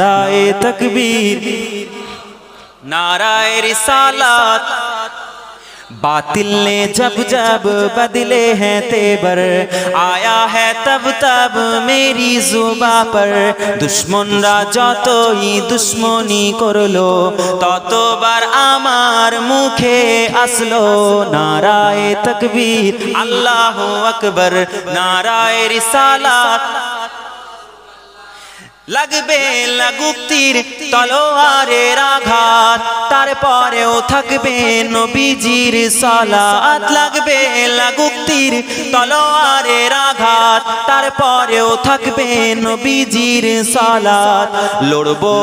নারায়ে তকবীর नाराय रिसालत बातिल ने जब जब बदले हैं तेबर आया है तब तब मेरी जुबा पर দুশ্মনরা যতই দুশ্মনী করলো ততবার আমার মুখে আসলো নারায় তকবীর আল্লাহ আকবর নারায় রিসালাত লাগবে লাগুক্তির তলোয়ারের আঘাত। তারপরেও থাকবে নবীজির সালাত। লাগবে লাগুক্তির তলোয়ারের আঘাত। তারপরেও থাকবে নবীজির সালাত। লড়বো,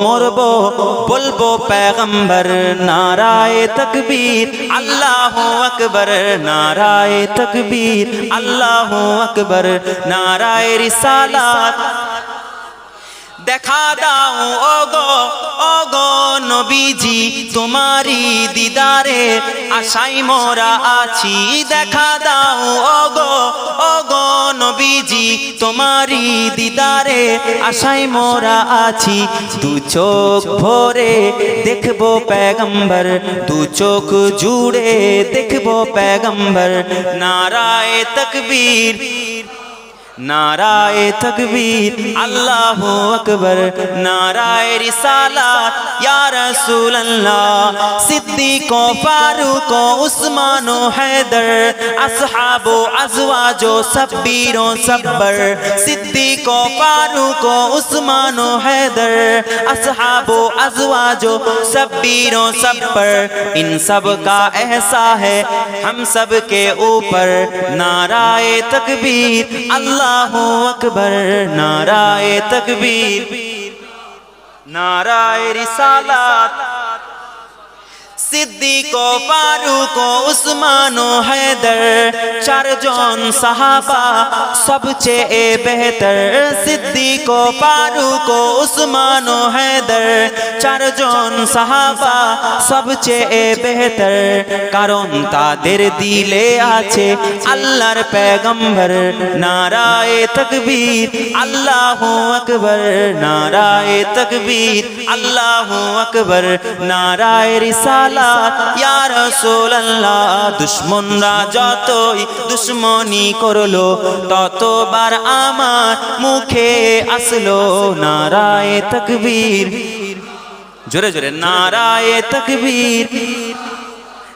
মরবো, বলব পেগম্বর, নারায় তকবীর। আল্লাহ আকবর, নারায় তকবীর। আল্লাহ আকবর, নারায় রিসালাত। দেখা দাও, ওগো ওগো নবীজি তোমারি দিদারে আশাই মোরা আছি। দেখা দাও, ওগো ওগো নবীজি তোমারি দিদারে আশাই মোরা আছি। দু চোখ ভরে দেখব পেগম্বর, দু চোখ জুড়ে দেখব পেগম্বর। নারায় তকবীর नाराय तकबीर, अल्लाह अकबर। नाराय रिसाला या रसूल अल्लाह सिद्दीको, फारूको, उस्मानो, हैदर, असहाबो अजवा अजवाजो सब्बीरों सब्बर सिद्दीको, फारूको, उस्मानो, हैदर, असहाबो अजवा अजवाजो सब्बीरों सब्बर इन सब का ऐसा है हम सब के ऊपर। नाराय तकबीर, अल्लाह আল্লাহ আকবর নারায় তকবীর নারায় রিসালাত সিদ্দিক ও ফারুক ও উসমান ও হায়দার চারজন সাহাবা সবচেয়ে বেহতর সিদ্দিক ও ফারুক ও উসমান ও হায়দার চারজন সাহাবা সবচেয়ে বেহতর কারণ তাদের দিলে আছে আল্লাহর পেগম্বর নারায়ে তকবীর আল্লাহু আকবার নারায়ে তকবীর আল্লাহু আকবার, নারায়ে রিসালাত ইয়া রাসূলুল্লাহ, দুশমনরা যতই দুশ্মনী করল, ততবার আমার মুখে আসলো নারায়ে তকবীর। জোরে জোরে, নারায়ে তকবীর।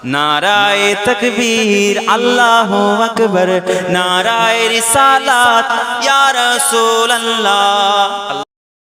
নারায়ে তকবীর, আল্লাহু আকবার, নারায়ে রিসালাত। ইয়া রাসূলুল্লাহ